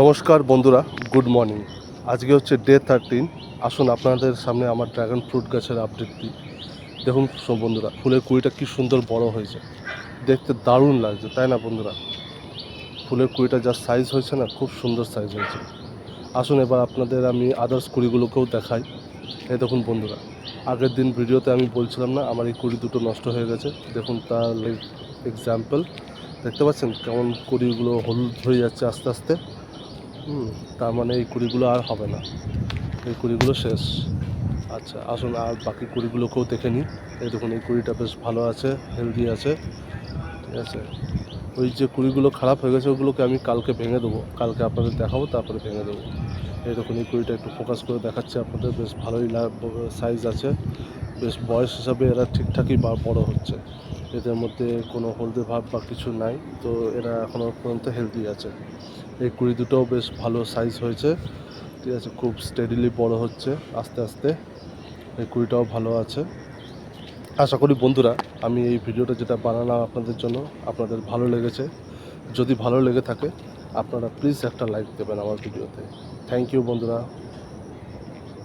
নমস্কার বন্ধুরা good morning আজকে হচ্ছে ডে থার্টিন আসুন আপনাদের সামনে আমার ড্রাগন ফ্রুট গাছের আপডেট দিই। দেখুন বন্ধুরা, ফুলের কুড়িটা কি সুন্দর বড় হয়েছে। দেখতে দারুণ লাগছে, তাই না বন্ধুরা? ফুলের কুড়িটা যা সাইজ হয়েছে না, খুব সুন্দর সাইজ হয়েছে। আসুন এবার আপনাদের আমি আদার্স কুড়িগুলোকেও দেখাই। এই দেখুন বন্ধুরা, আগের দিন ভিডিওতে আমি বলছিলাম না, আমার এই কুড়ি দুটো নষ্ট হয়ে গেছে। দেখুন তার এক্সাম্পল দেখতে পাচ্ছেন কেমন কুড়িগুলো হলুদ হয়ে যাচ্ছে আস্তে আস্তে। হুম। তার মানে এই কুড়িগুলো আর হবে না। এই কুড়িগুলো শেষ। আচ্ছা আসুন আর বাকি কুড়িগুলোকেও দেখে নিই। এই দেখুন, এই কুড়িটা বেশ ভালো আছে হেলদি আছে। ঠিক আছে? ওই যে কুড়িগুলো খারাপ হয়ে গেছে, ওগুলোকে আমি কালকে ভেঙে দেবো। কালকে আপনাদের দেখাবো, তারপরে ভেঙে দেবো। দেখুন, এই কুড়িটা একটু ফোকাস করে দেখাচ্ছে আপনাদের। বেশ ভালোই সাইজ আছে। বেশ বয়স হিসাবে এরা ঠিকঠাকই বড় হচ্ছে। এদের মধ্যে কোনো হলদে ভাব বা কিছু নাই। তো এরা এখনও পর্যন্ত হেলদি আছে। এই কুড়ি দুটোও বেশ ভালো সাইজ হয়েছে। ঠিক আছে, খুব স্টেডিলি বড় হচ্ছে আস্তে আস্তে। এই কুড়িটাও ভালো আছে। আশা করি বন্ধুরা, আমি এই ভিডিওটা যেটা বানালাম আপনাদের জন্য, আপনাদের ভালো লেগেছে। যদি ভালো লেগে থাকে, আপনারা প্লিজ একটা লাইক দেবেন আমার ভিডিওতে থ্যাংক ইউ বন্ধুরা।